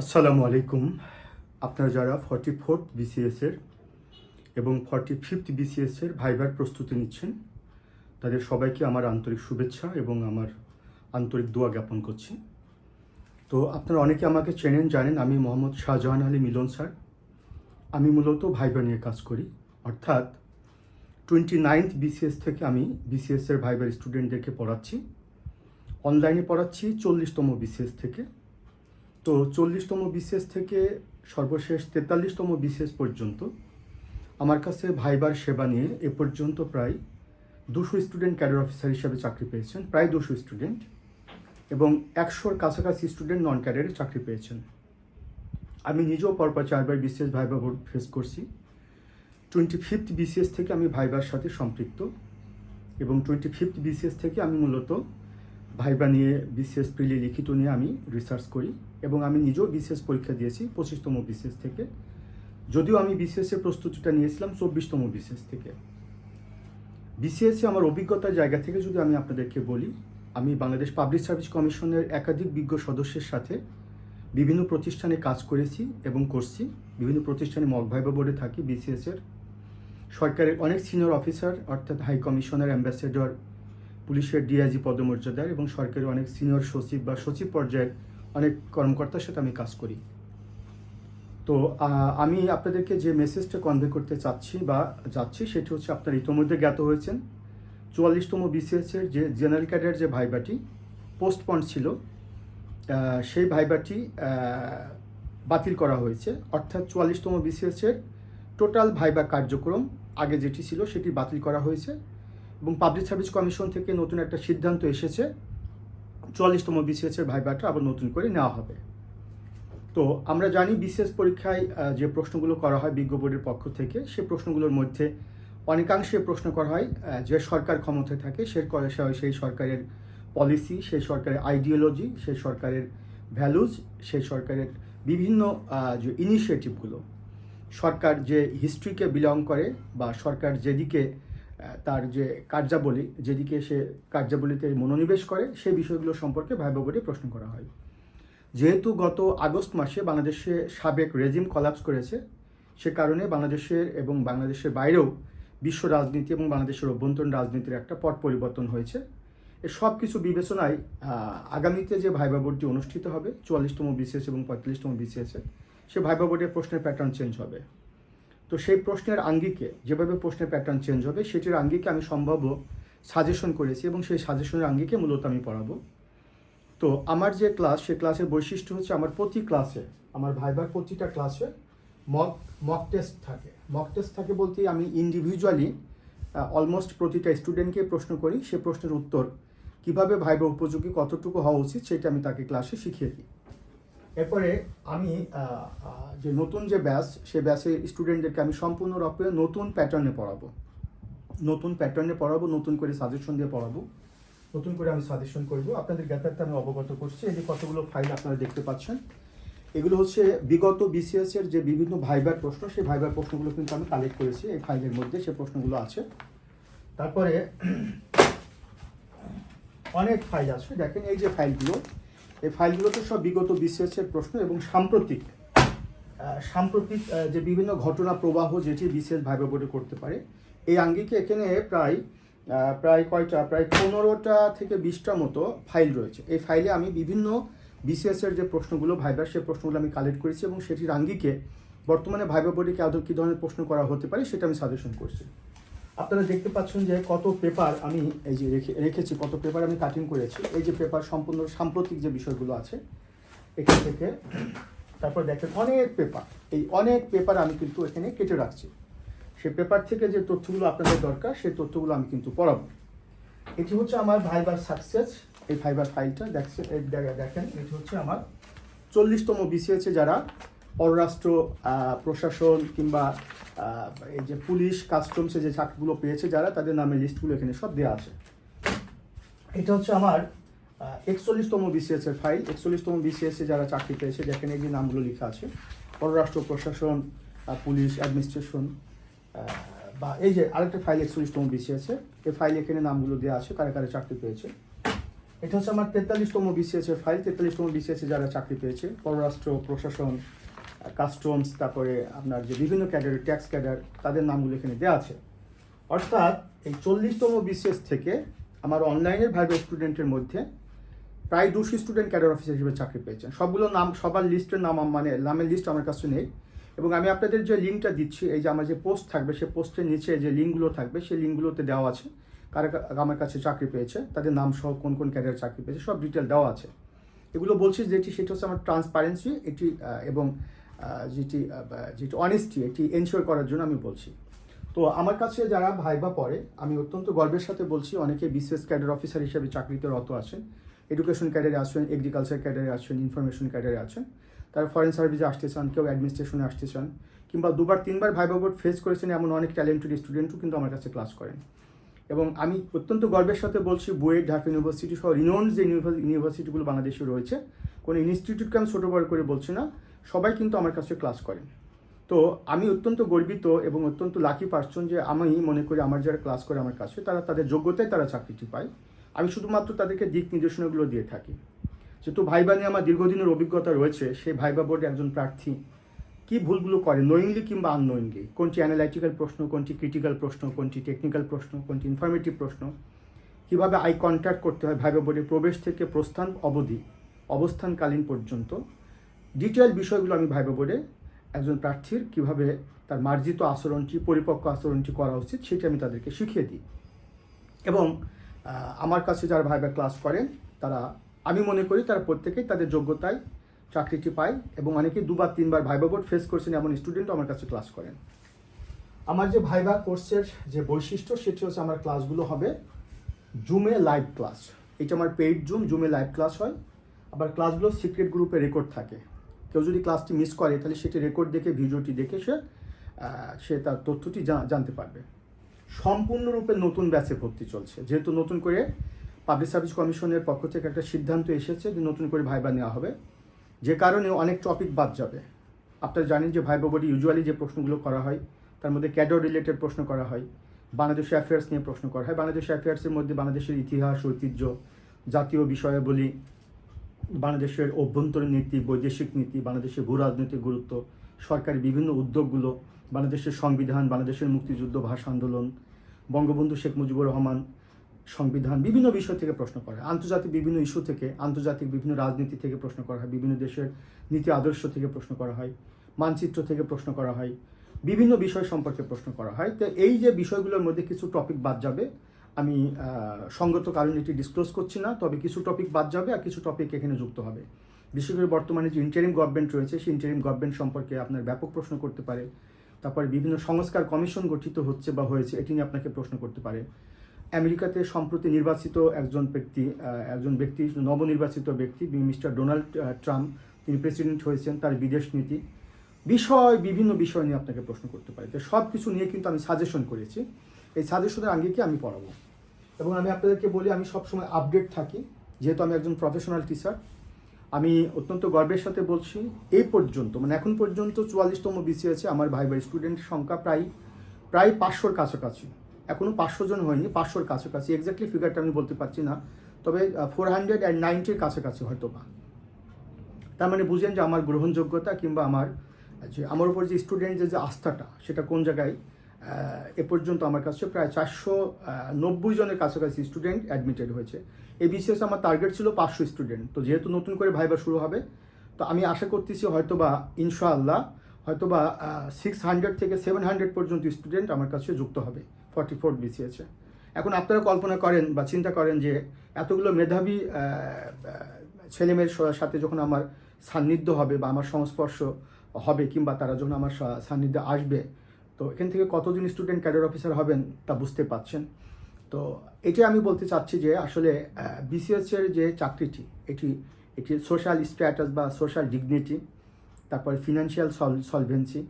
আসসালামু আলাইকুম। আপনারা যারা ফর্টি ফোর্থ বিসিএসের এবং ফর্টি ফিফথ বিসিএসের ভাইবার প্রস্তুতি নিচ্ছেন, তাদের সবাইকে আমার আন্তরিক শুভেচ্ছা এবং আমার আন্তরিক দোয়া জ্ঞাপন করছি। তো আপনারা অনেকে আমাকে চেনেন, জানেন, আমি মোহাম্মদ শাহজাহান আলী মিলন স্যার। আমি মূলত ভাইবার নিয়ে কাজ করি। অর্থাৎ টোয়েন্টি নাইনথ বিসিএস থেকে আমি বিসিএসের ভাইবার স্টুডেন্টদেরকে পড়াচ্ছি। অনলাইনে পড়াচ্ছি চল্লিশতম বিসিএস থেকে। তো চল্লিশতম বিশেষ থেকে সর্বশেষ তেতাল্লিশতম বিশেষ পর্যন্ত আমার কাছে ভাইবার সেবা নিয়ে এ পর্যন্ত প্রায় দুশো স্টুডেন্ট ক্যাডার অফিসার হিসাবে চাকরি পেয়েছেন, প্রায় দুশো স্টুডেন্ট এবং একশোর কাছাকাছি স্টুডেন্ট নন ক্যাডারে চাকরি পেয়েছেন। আমি নিজেও পরপর চারবার বিসিএস ভাইবা বোর্ড ফেস করছি। টোয়েন্টি ফিফথ বিসিএস থেকে আমি ভাইবার সাথে সম্পৃক্ত এবং টোয়েন্টি ফিফথ বিসিএস থেকে আমি মূলত ভাইবা নিয়ে বিসিএস প্রিলি লিখিত নিয়ে আমি রিসার্চ করি এবং আমি নিজেও বিসিএস পরীক্ষা দিয়েছি পঁচিশতম বিসিএস থেকে। যদিও আমি বিসিএসের প্রস্তুতিটা নিয়েছিলাম চব্বিশতম বিসিএস থেকে। বিসিএসে আমার অভিজ্ঞতার জায়গা থেকে যদি আমি আপনাদেরকে বলি, আমি বাংলাদেশ পাবলিক সার্ভিস কমিশনের একাধিক বিজ্ঞ সদস্যের সাথে বিভিন্ন প্রতিষ্ঠানে কাজ করেছি এবং করছি। বিভিন্ন প্রতিষ্ঠানে মক ভাইবা বোর্ডে থাকি বিসিএসের সরকারের অনেক সিনিয়র অফিসার অর্থাৎ হাই কমিশনার অ্যাম্বাসেডর পুলিশের ডিআইজি পদমর্যাদার এবং সরকারের অনেক সিনিয়র সচিব বা সচিব পর্যায়ের অনেক কর্মকর্তার সাথে আমি কাজ করি। তো আমি আপনাদেরকে যে মেসেজটা কনভে করতে চাচ্ছি বা যাচ্ছি সেটি হচ্ছে আপনারা ইতোমধ্যে জ্ঞাত হয়েছেন। চুয়াল্লিশতম বিসিএসের যে জেনারেল ক্যাডার যে ভাইবাটি পোস্টপন ছিল সেই ভাইবাটি বাতিল করা হয়েছে। অর্থাৎ চুয়াল্লিশতম বিসিএসের টোটাল ভাইবা কার্যক্রম আগে যেটি ছিল সেটি বাতিল করা হয়েছে। এবং পাবলিক সার্ভিস কমিশন থেকে নতুন একটা সিদ্ধান্ত এসেছে। চুয়াল্লিশতম বিসিএসের ভাইবাটা আবার নতুন করে নেওয়া হবে। তো আমরা জানি বিসিএস পরীক্ষায় যে প্রশ্নগুলো করা হয় বিজ্ঞ বোর্ডের পক্ষ থেকে, সে প্রশ্নগুলোর মধ্যে অনেকাংশে প্রশ্ন করা হয় যে সরকার ক্ষমতায় থাকে সে সেই সরকারের পলিসি সেই সরকারের আইডিওলজি সেই সরকারের ভ্যালুজ সেই সরকারের বিভিন্ন যে ইনিশিয়েটিভগুলো সরকার যে হিস্ট্রিকে বিলং করে বা সরকার যেদিকে তার যে কার্যাবলী, যেদিকে সে কার্যাবলীতে মনোনিবেশ করে, সেই বিষয়গুলো সম্পর্কে ভাইবা বোর্ডে প্রশ্ন করা হয়। যেহেতু গত আগস্ট মাসে বাংলাদেশে সাবেক রেজিম কলাপস করেছে, সে কারণে বাংলাদেশের এবং বাংলাদেশের বাইরেও বিশ্ব রাজনীতি এবং বাংলাদেশের অভ্যন্তরীণ রাজনীতির একটা পট পরিবর্তন হয়েছে। সব কিছু বিবেচনায় আগামীতে যে ভাইবা বোর্ডটি অনুষ্ঠিত হবে, চুয়াল্লিশতম বিসিএস এবং পঁয়তাল্লিশতম বিসিএসে, সে ভাইবা বোর্ডের প্রশ্নের প্যাটার্ন চেঞ্জ হবে। তো সেই প্রশ্নের আঙ্গিকে, যেভাবে প্রশ্নের প্যাটার্ন চেঞ্জ হবে, সেটির আঙ্গিকে আমি সম্ভাব্য সাজেশন করেছি এবং সেই সাজেশনের আঙ্গিকে মূলত আমি পড়াবো। তো আমার যে ক্লাস সে ক্লাসের বৈশিষ্ট্য হচ্ছে আমার প্রতি ক্লাসে আমার ভাইবার প্রতিটা ক্লাসে মক মক টেস্ট থাকে। মক টেস্ট থাকে বলতে আমি ইন্ডিভিজুয়ালি অলমোস্ট প্রতিটা স্টুডেন্টকে প্রশ্ন করি, সে প্রশ্নের উত্তর কীভাবে ভাইবা উপযোগী, কতটুকু হওয়া উচিত, সেটা আমি তাকে ক্লাসে শিখিয়ে দিই। এরপরে আমি যে নতুন যে ব্যাচ, সে ব্যাচের স্টুডেন্টদেরকে আমি সম্পূর্ণরূপে নতুন প্যাটার্নে পড়াবো। নতুন প্যাটার্নে পড়াবো, নতুন করে সাজেশন দিয়ে পড়াবো। নতুন করে আমি সাজেশন করব। আপনাদের জ্ঞাতার্থে আমি অবগত করছি। এই যে কতগুলো ফাইল আপনারা দেখতে পাচ্ছেন। এগুলো হচ্ছে বিগত বিসিএস এর যে বিভিন্ন ভাইবার প্রশ্ন, সেই ভাইবার প্রশ্নগুলো কিন্তু আমি কালেক্ট করেছি। এই ফাইলের মধ্যে সে প্রশ্নগুলো আছে। তারপরে অনেক ফাইল আছে। দেখেন এই যে ফাইলগুলো এই ফাইলগুলোতে সব বিগত বিসিএস এর প্রশ্ন এবং সাম্প্রতিক সাম্প্রতিক যে বিভিন্ন ঘটনা প্রবাহ যেটি বিসিএস ভাইবা বোর্ডে করতে পারে, এই আঙ্গিকে এখানে প্রায় প্রায় কয়টা, প্রায় পনেরোটা থেকে বিশটা মতো ফাইল রয়েছে। এই ফাইলে আমি বিভিন্ন বিসিএস এর যে প্রশ্নগুলো, ভাইবার সে প্রশ্নগুলো আমি কালেক্ট করেছি এবং সেটির আঙ্গিকে বর্তমানে ভাইবা বোর্ডে কি আদৌ কী ধরনের প্রশ্ন করা হতে পারে সেটা আমি সাজেশন করছি। আপনারা দেখতে পাচ্ছেন যে কত পেপার আমি এই যে রেখে রেখেছি, কত পেপার আমি কাটিং করেছি। এই যে পেপার সম্পূর্ণ সাম্প্রতিক যে বিষয়গুলো আছে, এখান থেকে তারপর দেখেন অনেক পেপার এই অনেক পেপার আমি কিন্তু এখানে কেটে রাখছি। সে পেপার থেকে যে তথ্যগুলো আপনাদের দরকার, সেই তথ্যগুলো আমি কিন্তু পড়াবো। এটি হচ্ছে আমার ভাইবার সাকসেস এই ভাইবার ফাইলটা দেখছে দেখেন, এটি হচ্ছে আমার চল্লিশতম বিসিএসে যারা পররাষ্ট্র প্রশাসন কিংবা এই যে পুলিশ, কাস্টমসে যে চাকরিগুলো পেয়েছে যারা, তাদের নামে লিস্টগুলো এখানে সব দেওয়া আছে। এটা হচ্ছে আমার একচল্লিশতম বিসিএস এর ফাইল। একচল্লিশতম বিসিএস এ যারা চাকরি পেয়েছে যেখানে যে নামগুলো লেখা আছে। পররাষ্ট্র, প্রশাসন পুলিশ, অ্যাডমিনিস্ট্রেশন বা এই যে আরেকটা ফাইল একচল্লিশতম বিসিএস এ এই ফাইল এখানে নামগুলো দেওয়া আছে, কারা কারা চাকরি পেয়েছে। এটা হচ্ছে আমার তেতাল্লিশতম বিসিএস এর ফাইল। তেতাল্লিশতম বিসিএস এ যারা চাকরি পেয়েছে, পররাষ্ট্র, প্রশাসন কাস্টমস তারপরে আপনার যে বিভিন্ন ক্যাডার ট্যাক্স ক্যাডার তাদের নামগুলো এখানে দেওয়া আছে। অর্থাৎ এই চল্লিশতম বিসিএস থেকে আমার অনলাইনের ভাইবে স্টুডেন্টের মধ্যে প্রায় দুশো স্টুডেন্ট ক্যাডার অফিসার হিসেবে চাকরি পেয়েছেন। সবগুলো নাম, সবার লিস্টের নাম মানে নামের লিস্ট আমার কাছে নেই। এবং আমি আপনাদের যে লিঙ্কটা দিচ্ছি, এই যে আমার যে পোস্ট থাকবে সেই পোস্টের নিচে যে লিঙ্কগুলো থাকবে, সেই লিঙ্কগুলোতে দেওয়া আছে কারা আমার কাছে চাকরি পেয়েছে, তাদের নাম সহ কোন কোন ক্যাডার চাকরি পেয়েছে, সব ডিটেল দেওয়া আছে। এগুলো বলছি যেটি, সেটা হচ্ছে আমার ট্রান্সপারেন্সি এটি এবং যেটি যেটি অনেস্টি এটি এনশিওর করার জন্য আমি বলছি। তো আমার কাছে যারা ভাইবা পড়ে, আমি অত্যন্ত গর্বের সাথে বলছি, অনেকে বিসিএস ক্যাডার অফিসার হিসেবে চাকরিতে রত আছেন এডুকেশন ক্যাডারে আছেন এগ্রিকালচার ক্যাডারে আছেন ইনফরমেশন ক্যাডারে আছেন, তারা ফরেন সার্ভিসে আসতে চান, কেউ অ্যাডমিনিস্ট্রেশনে আসতে চান, কিংবা দুবার, তিনবার ভাইবা বোর্ড ফেস করেছেন এমন অনেক ট্যালেন্টেড স্টুডেন্টও কিন্তু আমার কাছে ক্লাস করেন। এবং আমি অত্যন্ত গর্বের সাথে বলছি, বুয়েট, ঢাকা ইউনিভার্সিটি সহ রিনোন যে ইউনিভার্সি- ইউনিভার্সিটিগুলো বাংলাদেশে রয়েছে, কোনো ইনস্টিটিউটকে আমি ছোটো বড় করে বলছি না সবাই কিন্তু আমার কাছে ক্লাস করেন তো আমি অত্যন্ত গর্বিত এবং অত্যন্ত লাকি পার্সন যে আমি মনে করি আমার যারা ক্লাস করে আমার কাছে, তারা তাদের যোগ্যতায় তারা চাকরিটি পায়। আমি শুধুমাত্র তাদেরকে দিক নির্দেশনাগুলো দিয়ে থাকি। যেহেতু ভাইবা নিয়ে আমার দীর্ঘদিনের অভিজ্ঞতা রয়েছে, সেই ভাইবা বোর্ডে একজন প্রার্থী, কি ভুলগুলো করে? নোয়িংলি কিংবা আননোয়িংলি কোনটি অ্যানালাইটিক্যাল প্রশ্ন, কোনটি ক্রিটিক্যাল প্রশ্ন, কোনটি টেকনিক্যাল প্রশ্ন, কোনটি ইনফরমেটিভ প্রশ্ন? কীভাবে আই কন্ট্যাক্ট করতে হয় ভাইবা বোর্ডে প্রবেশ থেকে প্রস্থান অবধি, অবস্থানকালীন পর্যন্ত? ডিটেল বিষয়গুলো আমি ভাইবা বোর্ডে একজন প্রার্থীর কীভাবে তার মার্জিত আচরণটি, পরিপক্ক আচরণটি করা উচিত সেটি আমি তাদেরকে শিখিয়ে দিই। এবং আমার কাছে যারা ভাইবা ক্লাস করেন, তারা, আমি মনে করি তারা প্রত্যেকেই তাদের যোগ্যতায় চাকরিটি পায় এবং অনেকেই দুবার, তিনবার ভাইবা বোর্ড ফেস করছেন এমন স্টুডেন্টও আমার কাছে ক্লাস করেন। আমার যে ভাইবা কোর্সের যে বৈশিষ্ট্য সেটি হচ্ছে আমার ক্লাসগুলো হবে জুমে লাইভ ক্লাস এটা আমার পেইড জুম, জুমে লাইভ ক্লাস হয়। আবার ক্লাসগুলো সিক্রেট গ্রুপে রেকর্ড থাকে। কেউ যদি ক্লাসটি মিস করে, তাহলে সেটি রেকর্ড দেখে, ভিডিওটি দেখে সে সে তার তথ্যটি জানতে পারবে। সম্পূর্ণরূপে নতুন ব্যাচে ভর্তি চলছে। যেহেতু নতুন করে পাবলিক সার্ভিস কমিশনের পক্ষ থেকে একটা সিদ্ধান্ত এসেছে যে নতুন করে ভাইবা নেওয়া হবে। যে কারণে অনেক টপিক বাদ যাবে। আপনারা জানেন যে ভাইবা বোর্ডে ইউজুয়ালি যে প্রশ্নগুলো করা হয়, তার মধ্যে ক্যাডর রিলেটেড প্রশ্ন করা হয়, বাংলাদেশ অ্যাফেয়ার্স নিয়ে প্রশ্ন করা হয়। বাংলাদেশ অ্যাফেয়ার্সের মধ্যে বাংলাদেশের ইতিহাস, ঐতিহ্য, জাতীয় বিষয়াবলী বাংলাদেশের অভ্যন্তরীণ নীতি, বৈদেশিক নীতি, বাংলাদেশের ভূ রাজনৈতিক গুরুত্ব, সরকারি বিভিন্ন উদ্যোগগুলো, বাংলাদেশের সংবিধান, বাংলাদেশের মুক্তিযুদ্ধ, ভাষা আন্দোলন, বঙ্গবন্ধু শেখ মুজিবুর রহমান সংবিধান, বিভিন্ন বিষয় থেকে প্রশ্ন করা। হয় আন্তর্জাতিক বিভিন্ন ইস্যু থেকে, আন্তর্জাতিক বিভিন্ন রাজনীতি থেকে প্রশ্ন করা হয়, বিভিন্ন দেশের নীতি আদর্শ থেকে প্রশ্ন করা হয়, মানচিত্র থেকে প্রশ্ন করা হয়, বিভিন্ন বিষয় সম্পর্কে প্রশ্ন করা হয়। তো এই যে বিষয়গুলোর মধ্যে কিছু টপিক বাদ যাবে। আমি সঙ্গত কারণে এটি ডিসক্লোজ করছি না, তবে কিছু টপিক বাদ যাবে আর কিছু টপিক এখানে যুক্ত হবে। বিশেষ করে বর্তমানে যে ইন্টারিম গভর্নমেন্ট রয়েছে, সেই ইন্টারিম গভর্নমেন্ট সম্পর্কে আপনার ব্যাপক প্রশ্ন করতে পারে। তারপরে বিভিন্ন সংস্কার কমিশন গঠিত হচ্ছে বা হয়েছে, এটি নিয়ে আপনাকে প্রশ্ন করতে পারে। আমেরিকাতে সম্প্রতি নির্বাচিত একজন ব্যক্তি একজন ব্যক্তি, নবনির্বাচিত ব্যক্তি মিস্টার ডোনাল্ড ট্রাম্প, তিনি প্রেসিডেন্ট হয়েছেন, তার বিদেশ নীতি। বিষয়, বিভিন্ন বিষয় নিয়ে আপনাকে প্রশ্ন করতে পারে। তো সব কিছু নিয়ে কিন্তু আমি সাজেশন করেছি। এই সাজেশনের আঙ্গিকে আমি পড়াবো। এবং আমি আপনাদেরকে বলি, আমি সবসময় আপডেট থাকি, যেহেতু আমি একজন প্রফেশনাল টিচার আমি অত্যন্ত গর্বের সাথে বলছি, এই পর্যন্ত মানে এখন পর্যন্ত চুয়াল্লিশতম বিসিএসে আমার ভাই ভাই স্টুডেন্টের সংখ্যা প্রায় প্রায় পাঁচশোর কাছাকাছি। এখনও পাঁচশো জন হয়নি, পাঁচশোর কাছাকাছি। এক্স্যাক্টলি ফিগারটা আমি বলতে পারছি না, তবে ফোর হান্ড্রেড অ্যান্ড নাইনটির কাছাকাছি হয়তো বা। তার মানে বুঝেন যে আমার গ্রহণযোগ্যতা কিংবা আমার, যে, আমার উপর যে স্টুডেন্টের যে আস্থাটা, সেটা কোন জায়গায় এ পর্যন্ত আমার কাছে প্রায় চারশো নব্বই জনের কাছাকাছি স্টুডেন্ট অ্যাডমিটেড হয়েছে। এই বিসিএস আমার টার্গেট ছিল পাঁচশো স্টুডেন্ট তো যেহেতু নতুন করে ভাইবা শুরু হবে, তো আমি আশা করতেছি হয়তোবা, ইনশাআল্লাহ, হয়তোবা সিক্স হান্ড্রেড থেকে সেভেন হান্ড্রেড পর্যন্ত স্টুডেন্ট আমার কাছে যুক্ত হবে ফর্টি ফোর বিসিএসে এখন আপনারা কল্পনা করেন বা চিন্তা করেন যে এতগুলো মেধাবী ছেলেমেয়ের সাথে যখন আমার সান্নিধ্য হবে বা আমার সংস্পর্শ হবে কিংবা তারা যখন আমার সান্নিধ্যে আসবে তো এখান থেকে কতজন স্টুডেন্ট ক্যাডার অফিসার হবেন তা বুঝতে পাচ্ছেন তো এটি আমি বলতে চাচ্ছি যে আসলে বিসিএস এর যে চাকরিটি, এটি এটি সোশ্যাল স্ট্যাটাস বা সোশ্যাল ডিগনিটি তারপরে ফিনান্সিয়াল সলভেন্সি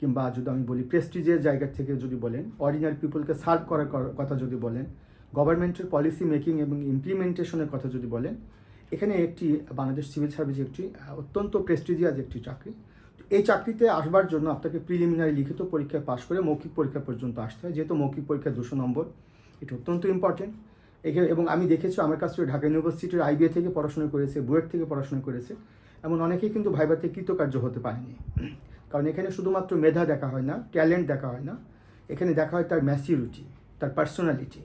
কিংবা যদি আমি বলি প্রেস্টিজের জায়গা থেকে যদি বলেন অর্ডিনারি পিপলকে সার্ভ করার কথা যদি বলেন গভর্নমেন্টের পলিসি মেকিং এবং ইমপ্লিমেন্টেশনের কথা যদি বলেন, এখানে একটি বাংলাদেশ সিভিল সার্ভিস একটি অত্যন্ত প্রেস্টিজিয়াস একটি চাকরি। এই চাকরিতে আসবার জন্য আপনাকে প্রিলিমিনারি লিখিত পরীক্ষায় পাশ করে মৌখিক পরীক্ষা পর্যন্ত আসতে হয়, যেহেতু মৌখিক পরীক্ষা দুশো নম্বর। এটা অত্যন্ত ইম্পর্টেন্ট এবং আমি দেখেছি আমার কাছ থেকে ঢাকা ইউনিভার্সিটির আইবিএ থেকে পড়াশোনা করেছে, বুয়েট থেকে পড়াশোনা করেছে। এমন অনেকেই কিন্তু ভাইবাতে কৃতকার্য হতে পারেনি। কারণ এখানে শুধুমাত্র মেধা দেখা হয় না ট্যালেন্ট দেখা হয় না। এখানে দেখা হয় তার ম্যাচিউরিটি তার পার্সোনালিটি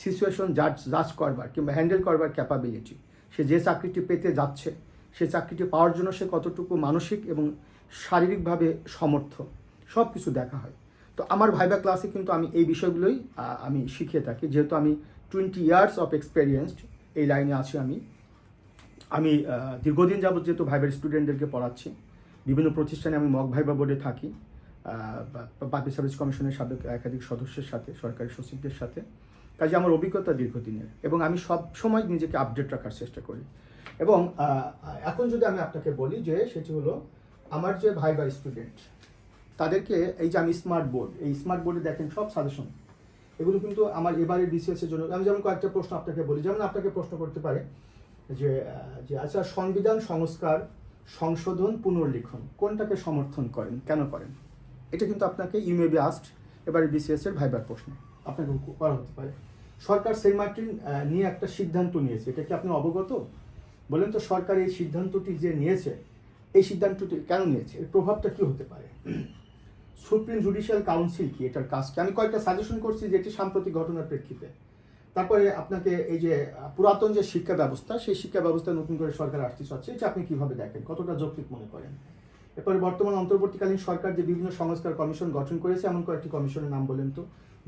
সিচুয়েশন জাজ জাজ করবার কিংবা হ্যান্ডেল করবার ক্যাপাবিলিটি সে যে চাকরিটি পেতে যাচ্ছে সে চাকরিটি পাওয়ার জন্য সে কতটুকু মানসিক এবং শারীরিকভাবে সমর্থ সব কিছু দেখা হয়। তো আমার ভাইবা ক্লাসে কিন্তু আমি এই বিষয়গুলোই আমি শিখিয়ে থাকি। যেহেতু আমি টোয়েন্টি ইয়ার্স অফ এক্সপেরিয়েন্সড এই লাইনে আছি আমি। আমি দীর্ঘদিন যাবত যেহেতু ভাইবার স্টুডেন্টদেরকে পড়াচ্ছি, বিভিন্ন প্রতিষ্ঠানে আমি মক ভাইবা বোর্ডে থাকি পাবলিক সার্ভিস কমিশনের সাবেক একাধিক সদস্যের সাথে, সরকারি সচিবদের সাথে। কাজে আমার অভিজ্ঞতা দীর্ঘদিনের এবং আমি সব সময় নিজেকে আপডেট রাখার চেষ্টা করি। এবং এখন যদি আমি আপনাকে বলি যে সেটি হলো আমার যে ভাইবার স্টুডেন্ট তাদেরকে এই যে আমি স্মার্ট বোর্ড এই স্মার্ট বোর্ডে দেখেন সব সাজেশন এগুলো কিন্তু আমার এবারে বিসিএস এর জন্য, আমি যেমন কয়েকটা প্রশ্ন আপনাকে বলি, যেমন আপনাকে প্রশ্ন করতে পারে যে যে আচ্ছা সংবিধান সংস্কার, সংশোধন, পুনর্লিখন, কোনটাকে সমর্থন করেন, কেন করেন? এটা কিন্তু আপনাকে ইউ মে বি আস্ট এবারে বিসিএস এর ভাইবার প্রশ্ন, আপনাকে করা হতে পারে। সরকার সেন্ট মার্টিন নিয়ে একটা সিদ্ধান্ত নিয়েছে, এটা কি আপনি অবগত? বলেন তো সরকার এই সিদ্ধান্তটি যে নিয়েছে, এই সিদ্ধান্তটি কেন নিয়েছে? এর প্রভাবটা কি হতে পারে? সুপ্রিম জুডিশিয়াল কাউন্সিল কি এটার কাজ কি? আমি কয়েকটা সাজেশন করছি যে এটি সাম্প্রতিক ঘটনার প্রেক্ষিতে। তারপরে আপনাকে এই যে পুরাতন যে শিক্ষা ব্যবস্থা, সেই শিক্ষা ব্যবস্থা নতুন করে সরকার আসতে চাচ্ছে, এটা আপনি কীভাবে দেখেন? কতটা যৌক্তিক মনে করেন? এরপরে বর্তমান অন্তর্বর্তীকালীন সরকার যে বিভিন্ন সংস্কার কমিশন গঠন করেছে, এমন কয়েকটি কমিশনের নাম বলেন তো।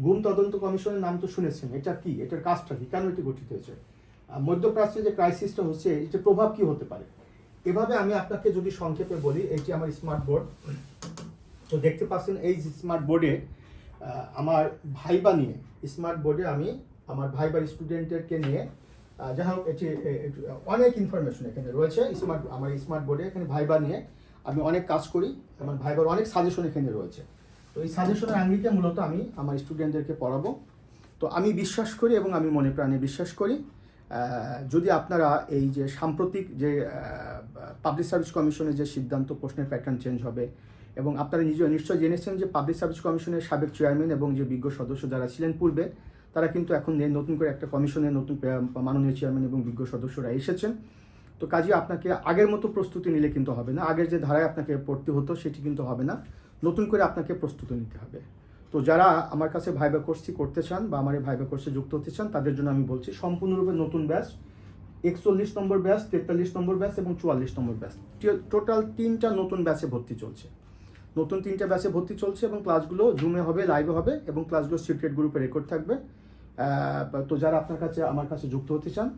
গুম তদন্ত কমিশনের নাম তো শুনেছেন, এটা কি? এটার কাজটা কি? কেন এটি গঠিত হয়েছে? মধ্যপ্রাচ্যে যে ক্রাইসিসটা হচ্ছে, এটার প্রভাব কি হতে পারে? এভাবে আমি আপনাকে যদি সংক্ষেপে বলি, এটি আমার স্মার্ট বোর্ড তো দেখতে পাচ্ছেন, এই স্মার্ট বোর্ডে আমার ভাইবা নিয়ে স্মার্ট বোর্ডে আমি আমার ভাইবার স্টুডেন্টদেরকে নিয়ে যাই হোক, এটি অনেক ইনফরমেশন এখানে রয়েছে। স্মার্ট আমার স্মার্ট বোর্ডে এখানে ভাইবা নিয়ে আমি অনেক কাজ করি। আমার ভাইবার অনেক সাজেশন এখানে রয়েছে। তো এই সাজেশনের আঙ্গিকে মূলত আমি আমার স্টুডেন্টদেরকে পড়াবো। তো আমি বিশ্বাস করি এবং আমি মনে প্রাণে বিশ্বাস করি। যদি আপনারা এই যে সাম্প্রতিক যে পাবলিক সার্ভিস কমিশনের যে সিদ্ধান্ত, প্রশ্নের প্যাটার্ন চেঞ্জ হবে এবং আপনারা নিজে নিশ্চয় জেনেছেন যে পাবলিক সার্ভিস কমিশনের সাবেক চেয়ারম্যান এবং যে বিজ্ঞ সদস্য যারা ছিলেন পূর্বে, তারা কিন্তু এখন নতুন করে একটা কমিশনের নতুন মাননীয় চেয়ারম্যান এবং বিজ্ঞ সদস্যরা এসেছেন। তো কাজে, আপনাকে আগের মতো প্রস্তুতি নিলে কিন্তু হবে না। আগের যে ধারায় আপনাকে পড়তে হতো, সেটি কিন্তু হবে না। নতুন করে আপনাকে প্রস্তুতি নিতে হবে। তো যারা আমার কাছে ভাইবা কোর্সটি করতে চান বা আমার এই ভাইবা কোর্সে যুক্ত হতে চান, তাদের জন্য আমি বলছি, সম্পূর্ণরূপে নতুন ব্যাচ একচল্লিশ নম্বর ব্যাচ তেতাল্লিশ নম্বর ব্যাচ এবং চুয়াল্লিশ নম্বর ব্যাচ টোটাল তিনটা নতুন ব্যাচে ভর্তি চলছে। নতুন তিনটা ব্যাচে ভর্তি চলছে এবং ক্লাসগুলো জুমে হবে লাইভে হবে এবং ক্লাসগুলো সিক্রেট গ্রুপে রেকর্ড থাকবে। তো যারা আপনার কাছে, আমার কাছে যুক্ত হতে চান,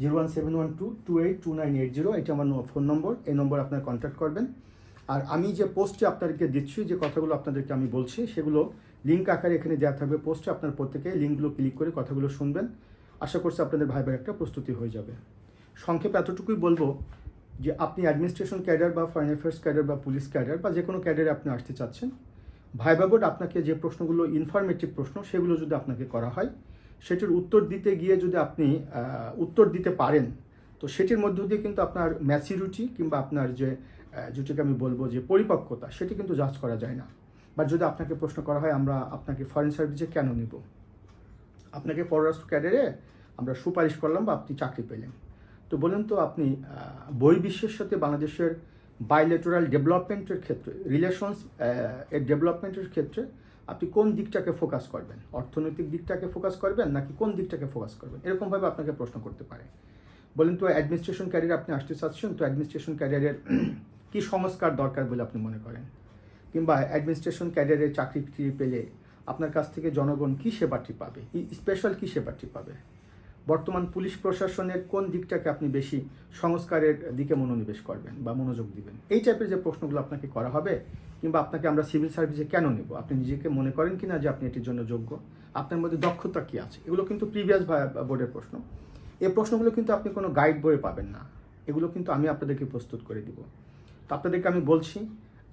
zero one seven one two two eight two nine eight zero, এটা আমার ফোন নম্বর। এই নম্বর আপনার কন্ট্যাক্ট করবেন। আর আমি যে পোস্টে আপনাদেরকে দিচ্ছি, যে কথাগুলো আপনাদেরকে আমি বলছি, সেগুলো লিঙ্ক আকারে এখানে দেওয়া থাকবে পোস্টে আপনার প্রত্যেকে লিঙ্কগুলো ক্লিক করে কথাগুলো শুনবেন। আশা করছি আপনাদের ভাই ভাই একটা প্রস্তুতি হয়ে যাবে। সংক্ষেপে এতটুকুই বলব যে আপনি অ্যাডমিনিস্ট্রেশন ক্যাডার বা ফরেন অ্যাফেয়ার্স ক্যাডার বা পুলিশ ক্যাডার বা যে কোনো ক্যাডারে আপনি আসতে চাচ্ছেন, ভাইবা বোর্ড আপনাকে যে প্রশ্নগুলো ইনফরমেটিভ প্রশ্ন, সেগুলো যদি আপনাকে করা হয়, সেটির উত্তর দিতে গিয়ে যদি আপনি উত্তর দিতে পারেন, তো সেটির মধ্য দিয়ে কিন্তু আপনার ম্যাচিউরিটি কিংবা আপনার যে যেটাকে আমি বলব যে পরিপক্কতা সেটি কিন্তু জাজ করা যায় না। বা যদি আপনাকে প্রশ্ন করা হয় আমরা আপনাকে ফরেন সার্ভিসে কেন নিব? আপনাকে পররাষ্ট্র ক্যাডারে আমরা সুপারিশ করলাম বা আপনি চাকরি পেলেন। তো বলেন তো আপনি আহ, বহির্বিশ্বের সাথে বাংলাদেশের বাইলেটারাল ডেভেলপমেন্টের ক্ষেত্রে রিলেশনস এর ডেভেলপমেন্টের ক্ষেত্রে আপনি কোন দিকটাকে ফোকাস করবেন? অর্থনৈতিক দিকটাকে ফোকাস করবেন নাকি কোন দিকটাকে ফোকাস করবেন? এরকমভাবে আপনাকে প্রশ্ন করতে পারে। বলেন তো অ্যাডমিনিস্ট্রেশন ক্যারিয়ার আপনি আসতে চাচ্ছেন তো অ্যাডমিনিস্ট্রেশন ক্যারিয়ারের কি সংস্কার দরকার বলে আপনি মনে করেন? কিংবা অ্যাডমিনিস্ট্রেশন ক্যারিয়ারে চাকরি পেলে আপনার কাছ থেকে জনগণ কি সেবাটি পাবে? স্পেশাল কি সেবাটি পাবে? বর্তমান পুলিশ প্রশাসনের কোন দিকটাকে আপনি বেশি সংস্কারের দিকে মনোনিবেশ করবেন বা মনোযোগ দিবেন? এই টাইপের যে প্রশ্নগুলো আপনাকে করা হবে, কিংবা আপনাকে আমরা সিভিল সার্ভিসে কেন নেব? আপনি নিজেকে মনে করেন কি না যে আপনি এটির জন্য যোগ্য? আপনার মধ্যে দক্ষতা কি আছে? এগুলো কিন্তু প্রিভিয়াস বোর্ডের প্রশ্ন। এই প্রশ্নগুলো কিন্তু আপনি কোনো গাইড বইয়ে পাবেন না। এগুলো কিন্তু আমি আপনাদেরকে প্রস্তুত করে দিব। আপনাদেরকে আমি বলছি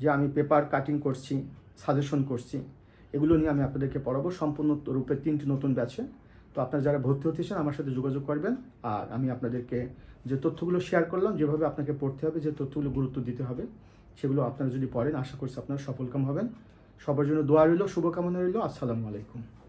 যে আমি পেপার কাটিং করছি সাজেশন করছি, এগুলো নিয়ে আমি আপনাদেরকে পড়াবো। সম্পূর্ণ রূপে তিনটি নতুন ব্যাচে তো আপনারা যারা ভর্তি হতে চান আমার সাথে যোগাযোগ করবেন। আর আমি আপনাদেরকে যে তথ্যগুলো শেয়ার করলাম, যেভাবে আপনাকে পড়তে হবে, যে তথ্যগুলো গুরুত্ব দিতে হবে, সেগুলো আপনারা যদি পড়েন, আশা করছি আপনারা সফলকাম হবেন। সবার জন্য দোয়া রইল, শুভকামনা রইল। আসসালামু আলাইকুম।